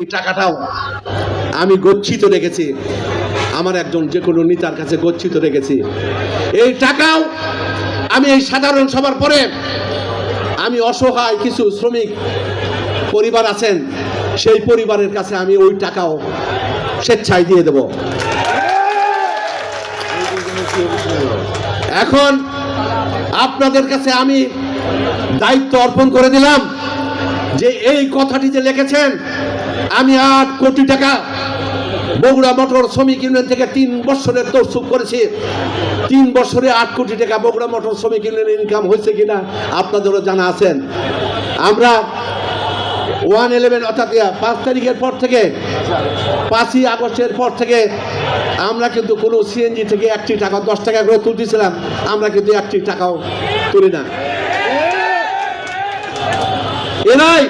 এই টাকাটাও আমি গচ্ছিত রেখেছি। আমার একজন যে কোনো নেতার কাছে গচ্ছিত রেখেছি। এই টাকাও আমি এই সাধারণ সভার পরে আমি অসহায় কিছু শ্রমিক পরিবার আছেন, সেই পরিবারের কাছে আমি ওই টাকাও স্বেচ্ছায় দিয়ে দেব। এখন আপনাদের কাছে আমি দায়িত্ব অর্পণ করে দিলাম যে এই কথাটি যে লিখেছেন আমি আট কোটি টাকা বগুড়া মোটর শ্রমিক ইউনিয়ন থেকে তিন বছরের তরসুপ করেছি। তিন বছরে আট কোটি টাকা বগুড়া মোটর শ্রমিক ইউনিয়নের ইনকাম হয়েছে কিনা আপনাদেরও জানা আছেন আমরা ওয়ান ইলেভেন অর্থাৎ পাঁচ তারিখের পর থেকে, পাঁচই আগস্টের পর থেকে আমরা কিন্তু কোনো সিএনজি থেকে একটি টাকা, দশ টাকা করে তুলতেছিলাম। আমরা কিন্তু একটি টাকাও তুলি না। এরাই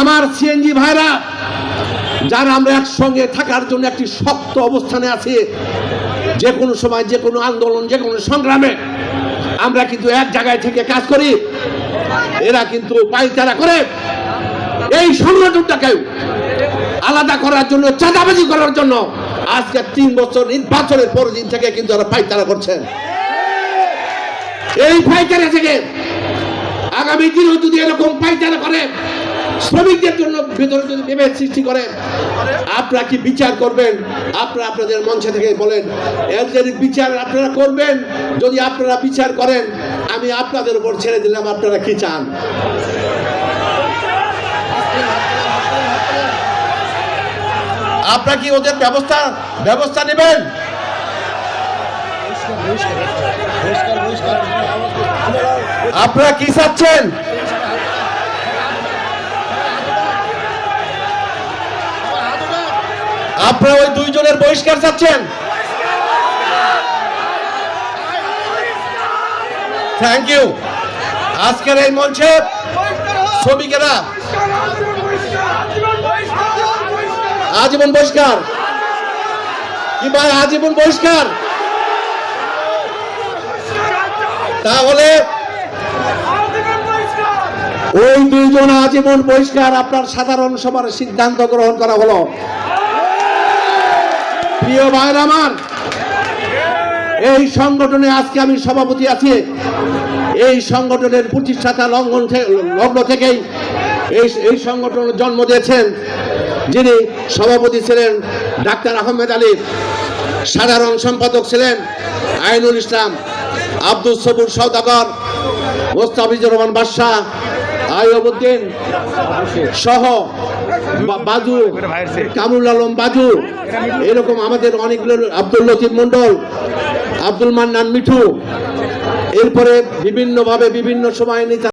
আমার সিএনজি ভাইরা, যারা আমরা একসঙ্গে থাকার জন্য একটি শক্ত অবস্থানে আছি যে কোনো সময় যে কোনো আন্দোলন যে কোনো সংগ্রামে, আমরা কিন্তু এক জায়গায় থেকে কাজ করি। এরা কিন্তু পাইচারা করে। এই সংগঠনটাকেও আলাদা করার জন্য, চাঁদাবাজি করার জন্য আজকে তিন বছর নির্বাচনের পরের দিন থেকে কিন্তু ওরা পাইচারা করছেন এই পাইচারা থেকে আগামী দিনেও যদি এরকম পাইচারা করে শ্রমিকদের জন্য ভেতরে যদি বিভেদ সৃষ্টি করেন, আপনারা কি বিচার করবেন? আপনারা আপনাদের মঞ্চে থেকে বলেন এর যদি বিচার আপনারা করবেন? যদি আপনারা বিচার করেন, আমি আপনাদের উপর ছেড়ে দিলাম, আপনারা কি চান? আপনারা কি ওদের ব্যবস্থা ব্যবস্থা নেবেন? আপনারা কি চাচ্ছেন? আপনারা ওই দুইজনের বহিষ্কার চাচ্ছেন? থ্যাংক ইউ আজকের এই মঞ্চে শ্রমিকেরা আজীবন বহিষ্কার। কি ভাই, আজীবন বহিষ্কার? তাহলে ওই দুইজন আজীবন বহিষ্কার, আপনার সাধারণ সভার সিদ্ধান্ত গ্রহণ করা হলো। প্রিয় ভাইর আমার, এই সংগঠনে আজকে আমি সভাপতি আছি। এই সংগঠনের প্রতিষ্ঠাতা লঙ্ঘন লগ্ন থেকেই এই এই সংগঠনের জন্ম দিয়েছেন যিনি সভাপতি ছিলেন ডাক্তার আহমেদ আলী, সাধারণ সম্পাদক ছিলেন আইনুল ইসলাম, আব্দুল সবুর সৌদাগর মোস্তাফিজুর রহমান বাদশাহ আয়ুবুদ্দিন সহ বাজু, কামরুল আলম বাজু, এরকম আমাদের অনেকগুলো আব্দুল লতিফ মন্ডল আব্দুল মান্নান মিঠু, এরপরে বিভিন্নভাবে বিভিন্ন সময় নেতা